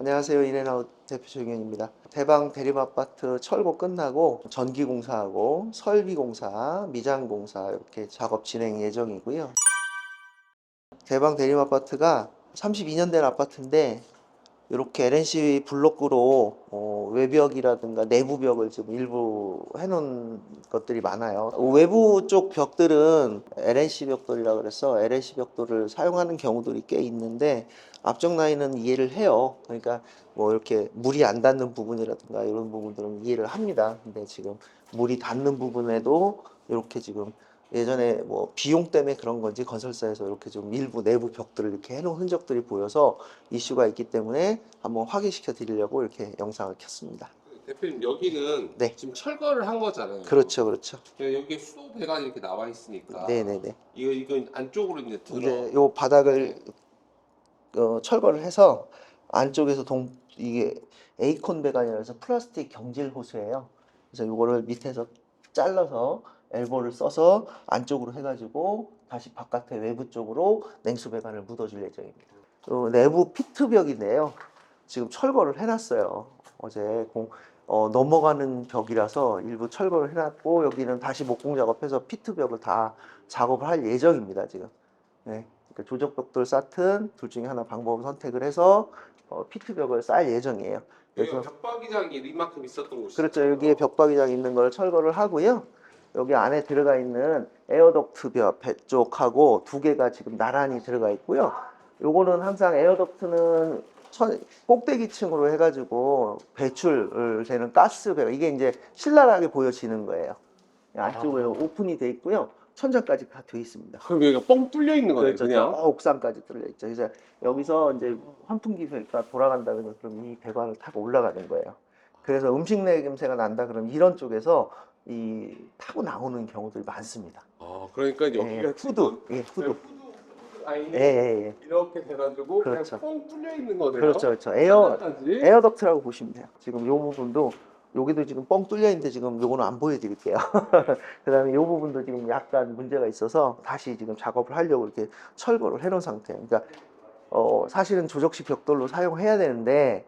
안녕하세요. 인앤아웃 대표 조경현입니다. 대방 대림아파트 철거 끝나고 전기공사하고 설비공사, 미장공사 이렇게 작업 진행 예정이고요. 대방 대림아파트가 32년 된 아파트인데 이렇게 LNC 블록으로 어, 외벽이라든가 내부 벽을 지금 일부 해놓은 것들이 많아요. 외부 쪽 벽들은 LNC 벽돌이라 그래서 LNC 벽돌을 사용하는 경우들이 꽤 있는데 앞쪽 라인은 이해를 해요. 그러니까 뭐 이렇게 물이 안 닿는 부분이라든가 이런 부분들은 이해를 합니다. 근데 지금 물이 닿는 부분에도 이렇게 지금 예전에 뭐 비용 때문에 그런 건지 건설사에서 이렇게 좀 일부 내부 벽들을 이렇게 해놓은 흔적들이 보여서 이슈가 있기 때문에 한번 확인시켜 드리려고 이렇게 영상을 켰습니다. 대표님 여기는 네. 지금 철거를 한 거잖아요. 그렇죠, 그렇죠. 여기 수도 배관이 이렇게 나와 있으니까. 네네네. 이거 이거 안쪽으로 이제 들어. 이제 요 바닥을 어, 철거를 해서 안쪽에서 동 이게 에이콘 배관이라서 플라스틱 경질 호스예요. 그래서 요거를 밑에서 잘라서 엘보를 써서 안쪽으로 해가지고 다시 바깥에 외부 쪽으로 냉수 배관을 묻어줄 예정입니다. 요 내부 피트벽인데요. 지금 철거를 해놨어요. 어제 공, 어, 넘어가는 벽이라서 일부 철거를 해놨고 여기는 다시 목공 작업해서 피트벽을 다 작업을 할 예정입니다. 지금. 네. 그러니까 조적벽돌 쌓든 둘 중에 하나 방법을 선택을 해서 어, 피트벽을 쌓을 예정이에요. 그래서 벽박이장이 이만큼 있었던 곳이. 그렇죠. 여기에 벽박이장 있는 걸 철거를 하고요. 여기 안에 들어가 있는 에어덕트 벽 쪽하고 두 개가 지금 나란히 들어가 있고요. 요거는 항상 에어덕트는 천- 꼭대기층으로 해가지고 배출되는 가스 배가 이게 이제 신랄하게 보여지는 거예요. 안쪽에 오픈이 돼 있고요. 천장까지 다 돼 있습니다. 그럼 여기가 뻥 뚫려 있는 거네 그렇죠. 그냥. 저 옥상까지 뚫려 있죠. 그래서 여기서 이제 환풍기가 돌아간다 그러면 그럼 이 배관을 타고 올라가는 거예요. 그래서 음식 냄새가 난다 그러면 이런 쪽에서 이 타고 나오는 경우들이 많습니다. 아 그러니까 예, 여기가 후드, 예, 후드. 후드 라인이 예, 예, 예. 이렇게 돼가지고 그렇죠. 그냥 뻥 뚫려 있는 거네요. 그렇죠, 그렇죠. 에어 천장까지. 에어 덕트라고 보시면 돼요. 지금 요 부분도 여기도 지금 뻥 뚫려 있는데 지금 요거는 안 보여드릴게요. 그다음에 요 부분도 지금 약간 문제가 있어서 다시 지금 작업을 하려고 이렇게 철거를 해놓은 상태예요. 그러니까 어, 사실은 조적식 벽돌로 사용해야 되는데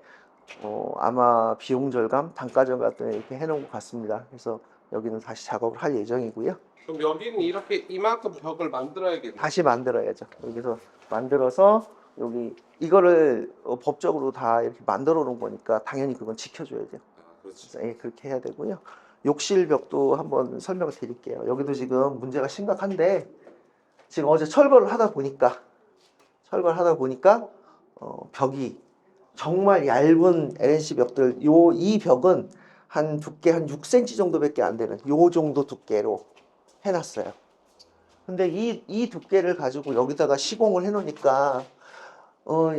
어, 아마 비용 절감, 단가 절감 때문에 이렇게 해놓은 것 같습니다. 그래서 여기는 다시 작업을 할 예정이고요. 그럼 여기는 이렇게 이만큼 벽을 만들어야겠네. 다시 만들어야죠. 여기서 만들어서 여기 이거를 어, 법적으로 다 이렇게 만들어 놓은 거니까 당연히 그건 지켜줘야 돼요. 아, 그렇지. 예, 그렇게 해야 되고요. 욕실 벽도 한번 설명을 드릴게요. 여기도 지금 문제가 심각한데 지금 어제 철거를 하다 보니까 철거를 하다 보니까 어, 벽이 정말 얇은 LNC 벽들 요 이 벽은 한 두께 한 6cm 정도밖에 안 되는 요 정도 두께로 해놨어요. 근데 이, 이 두께를 가지고 여기다가 시공을 해놓으니까 어,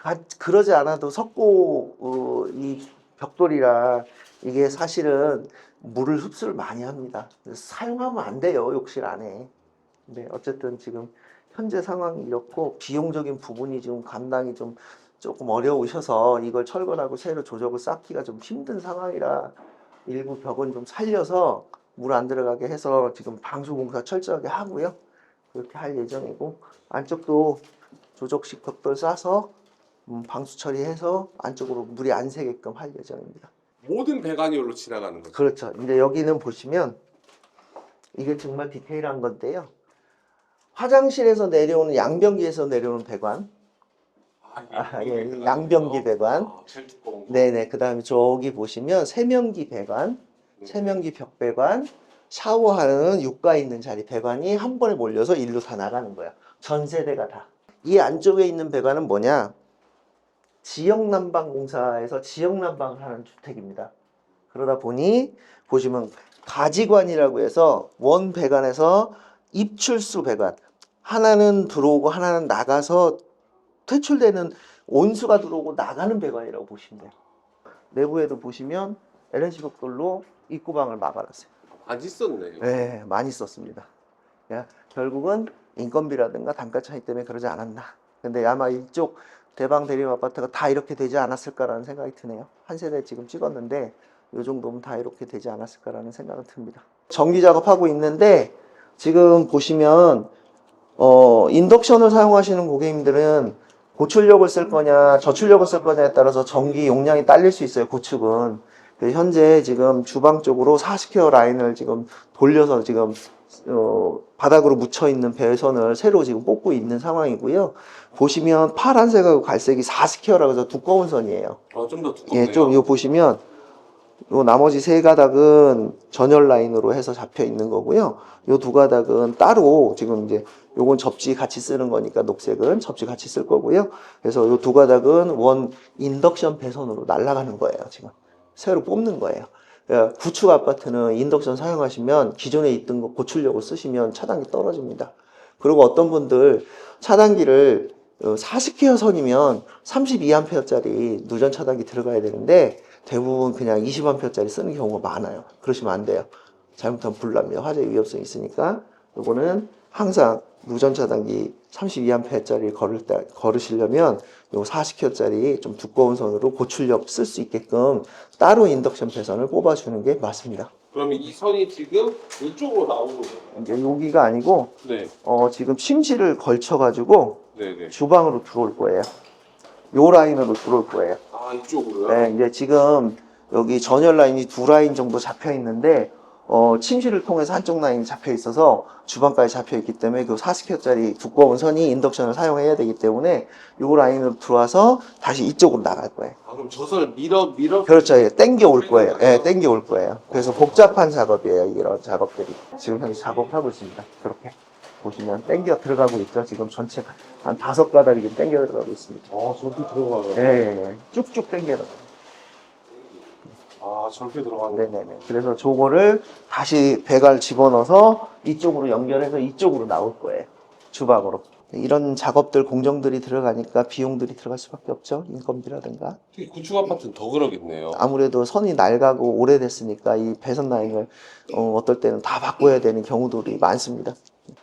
가- 그러지 않아도 석고 어, 이 벽돌이라 이게 사실은 물을 흡수를 많이 합니다. 사용하면 안 돼요 욕실 안에. 근데 어쨌든 지금 현재 상황이 이렇고 비용적인 부분이 지금 감당이 좀 조금 어려우셔서 이걸 철거하고 새로 조적을 쌓기가 좀 힘든 상황이라 일부 벽은 좀 살려서 물 안 들어가게 해서 지금 방수 공사 철저하게 하고요. 그렇게 할 예정이고 안쪽도 조적식 벽돌 싸서 음, 방수 처리해서 안쪽으로 물이 안 새게끔 할 예정입니다. 모든 배관이 여기로 지나가는 거죠. 그렇죠. 이제 여기는 보시면 이게 정말 디테일한 건데요. 화장실에서 내려오는 양변기에서 내려오는 배관. 아, 예, 양변기 배관. 아, 제일 두꺼운 거. 네네. 그 다음에 저기 보시면 세면기 배관, 네. 세면기 벽 배관, 샤워하는 육가 있는 자리 배관이 한 번에 몰려서 일로 다 나가는 거야. 전 세대가 다. 이 안쪽에 있는 배관은 뭐냐? 지역난방공사에서 지역난방을 하는 주택입니다. 그러다 보니 보시면 가지관이라고 해서 원 배관에서 입출수 배관 하나는 들어오고 하나는 나가서 퇴출되는 온수가 들어오고 나가는 배관이라고 보시면 돼요. 내부에도 보시면 LNC 벽돌로 입구방을 막아놨어요. 안 있었네. 네, 많이 썼습니다. 야, 결국은 인건비라든가 단가 차이 때문에 그러지 않았나. 근데 아마 이쪽 대방 대림 아파트가 다 이렇게 되지 않았을까라는 생각이 드네요. 한 세대 지금 찍었는데 이 정도면 다 이렇게 되지 않았을까라는 생각은 듭니다. 전기 작업하고 있는데 지금 보시면 어, 인덕션을 사용하시는 고객님들은 고출력을 쓸 거냐 저출력을 쓸 거냐에 따라서 전기 용량이 딸릴 수 있어요 고축은. 그 현재 지금 주방 쪽으로 40케어 라인을 지금 돌려서 지금 어, 바닥으로 묻혀 있는 배선을 새로 지금 뽑고 있는 상황이고요. 보시면 파란색하고 갈색이 40케어라고 해서 두꺼운 선이에요. 어, 좀더 두껍네요. 예, 좀 이거 보시면 요 나머지 세 가닥은 전열 라인으로 해서 잡혀 있는 거고요. 요 두 가닥은 따로 지금 이제 요건 접지 같이 쓰는 거니까 녹색은 접지 같이 쓸 거고요. 그래서 요 두 가닥은 원 인덕션 배선으로 날아가는 거예요. 지금 새로 뽑는 거예요. 예, 구축 아파트는 인덕션 사용하시면 기존에 있던 거 고출력을 쓰시면 차단기 떨어집니다. 그리고 어떤 분들 차단기를 40케어 선이면 32A짜리 누전 차단기 들어가야 되는데 대부분 그냥 20A짜리 쓰는 경우가 많아요. 그러시면 안 돼요. 잘못하면 불납니다. 화재 위험성이 있으니까 요거는 항상 누전 차단기 32A짜리 걸을 때 걸으시려면 요 40케어짜리 좀 두꺼운 선으로 고출력 쓸 수 있게끔 따로 인덕션 배선을 뽑아주는 게 맞습니다. 그러면 이 선이 지금 이쪽으로 나오는 거예요. 이제 여기가 아니고 네, 어, 지금 침실을 걸쳐가지고 네, 네. 주방으로 들어올 거예요. 요 라인으로 들어올 거예요. 아 이쪽으로요? 네, 이제 지금 여기 전열 라인이 두 라인 정도 잡혀 있는데 어, 침실을 통해서 한쪽 라인이 잡혀 있어서 주방까지 잡혀 있기 때문에 그 40킬짜리 두꺼운 선이 인덕션을 사용해야 되기 때문에 요 라인으로 들어와서 다시 이쪽으로 나갈 거예요. 아 그럼 저 선을 밀어 밀어. 그렇죠. 예, 땡겨 올 거예요. 예, 땡겨 올 거예요. 그래서 복잡한 작업이에요. 이런 작업들이. 지금 현재 작업하고 있습니다. 그렇게 보시면 땡겨 들어가고 있죠. 지금 전체 한 다섯 가닥이 지금 땡겨 들어가고 있습니다. 아 저렇게 들어가요. 예, 예, 예. 쭉쭉 땡겨 들어가요. 아 저렇게 들어가는. 네네네. 그래서 저거를 다시 배갈 집어넣어서 이쪽으로 연결해서 이쪽으로 나올 거예요. 주방으로. 이런 작업들, 공정들이 들어가니까 비용들이 들어갈 수밖에 없죠. 인건비라든가. 특히 구축 아파트는 더 그러겠네요. 아무래도 선이 낡아고 오래됐으니까 이 배선 라인을 어, 어떨 때는 다 바꿔야 되는 경우들이 많습니다.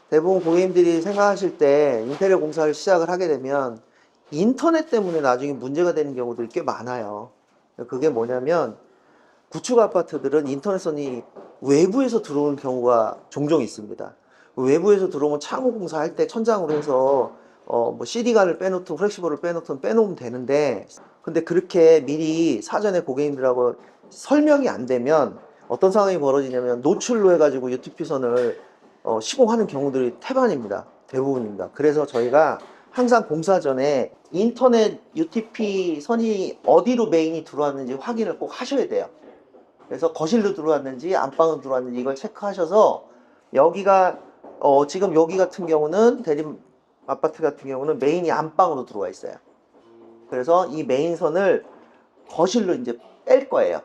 대부분 고객님들이 생각하실 때 인테리어 공사를 시작을 하게 되면 인터넷 때문에 나중에 문제가 되는 경우들이 꽤 많아요. 그게 뭐냐면 구축 아파트들은 인터넷선이 외부에서 들어오는 경우가 종종 있습니다. 외부에서 들어오면 창호 공사할 때 천장으로 해서 어, 뭐 CD관을 빼놓든 플렉시블을 빼놓든 빼놓으면 되는데 근데 그렇게 미리 사전에 고객님들하고 설명이 안 되면 어떤 상황이 벌어지냐면 노출로 해가지고 UTP선을 어, 시공하는 경우들이 태반입니다. 대부분입니다. 그래서 저희가 항상 공사 전에 인터넷 UTP 선이 어디로 메인이 들어왔는지 확인을 꼭 하셔야 돼요. 그래서 거실로 들어왔는지 안방으로 들어왔는지 이걸 체크하셔서 여기가 어, 지금 여기 같은 경우는 대림 아파트 같은 경우는 메인이 안방으로 들어와 있어요. 그래서 이 메인선을 거실로 이제 뺄 거예요.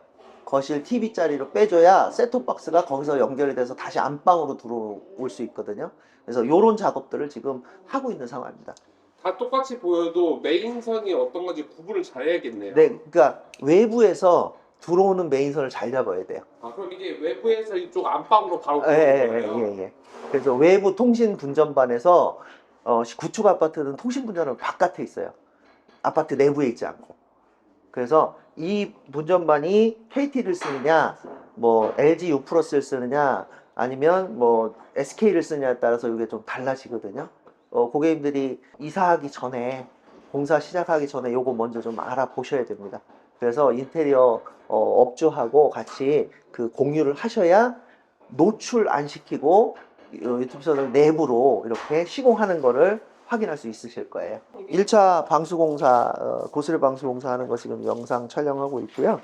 거실 TV 자리로 빼줘야 셋톱 박스가 거기서 연결이 돼서 다시 안방으로 들어올 수 있거든요. 그래서 이런 작업들을 지금 하고 있는 상황입니다. 다 똑같이 보여도 메인선이 어떤 건지 구분을 잘해야겠네요. 네, 그러니까 외부에서 들어오는 메인선을 잘 잡아야 돼요. 아 그럼 이게 외부에서 이쪽 안방으로 바로 예, 예, 들어오는 예, 거예요? 예, 예. 그래서 외부 통신 분전반에서 어, 구축 아파트는 통신 분전은 바깥에 있어요. 아파트 내부에 있지 않고. 그래서 이 분전반이 KT를 쓰느냐, 뭐 LG U 플러스를 쓰느냐, 아니면 뭐 SK를 쓰느냐에 따라서 이게 좀 달라지거든요. 어, 고객님들이 이사하기 전에 공사 시작하기 전에 요거 먼저 좀 알아보셔야 됩니다. 그래서 인테리어 어, 업주하고 같이 그 공유를 하셔야 노출 안 시키고 어, 유튜브선을 내부로 이렇게 시공하는 거를 확인할 수 있으실 거예요. 1차 방수공사, 어, 고스레 방수공사 하는 거 지금 영상 촬영하고 있고요.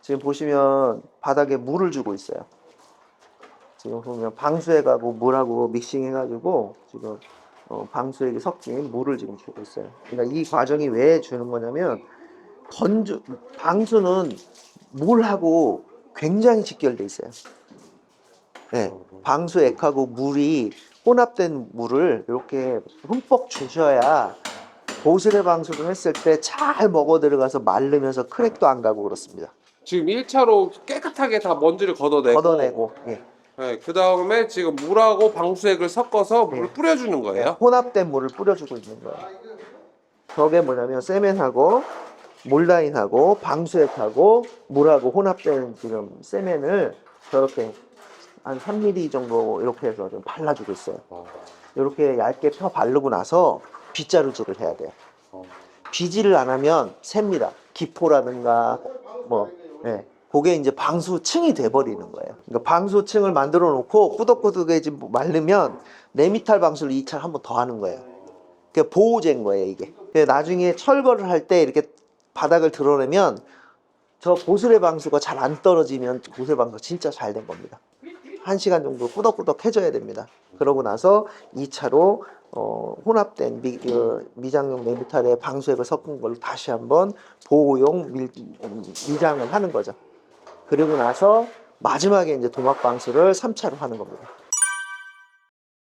지금 보시면 바닥에 물을 주고 있어요. 지금 보면 방수해가고 물하고 믹싱해가지고 지금 어, 방수액이 섞인 물을 지금 주고 있어요. 그러니까 이 과정이 왜 주는 거냐면 건조, 방수는 물하고 굉장히 직결돼 있어요. 네, 방수 액하고 물이 혼합된 물을 이렇게 흠뻑 주셔야 보슬의 방수를 했을 때 잘 먹어 들어가서 마르면서 크랙도 안 가고 그렇습니다. 지금 1차로 깨끗하게 다 먼지를 걷어내고 걷어내고 예. 네, 그 다음에 지금 물하고 방수액을 섞어서 물을 네. 뿌려주는 거예요. 혼합된 물을 뿌려주고 있는 거예요. 저게 뭐냐면 세멘하고 몰라인하고 방수액하고 물하고 혼합된 지금 세멘을 저렇게 한 3mm 정도 이렇게 해서 좀 발라주고 있어요. 어, 이렇게 얇게 펴 바르고 나서 빗자루질을 해야 돼요. 어. 비지를 안 하면 셉니다. 기포라든가 뭐 예. 그게 이제 방수층이 돼버리는 거예요. 그러니까 방수층을 만들어 놓고 꾸덕꾸덕해지 말르면 네미탈 방수를 2차 한번 더 하는 거예요. 그 보호제인 거예요, 이게. 나중에 철거를 할 때 이렇게 바닥을 드러내면 저 보슬의 방수가 잘 안 떨어지면 보슬 방수가 진짜 잘 된 겁니다. 한 시간 정도 꾸덕꾸덕 해줘야 됩니다. 그러고 나서 2차로 어, 혼합된 미, 그 미장용 네미탈의 방수액을 섞은 걸로 다시 한번 보호용 밀, 미장을 하는 거죠. 그리고 나서 마지막에 이제 도막 방수를 3차로 하는 겁니다.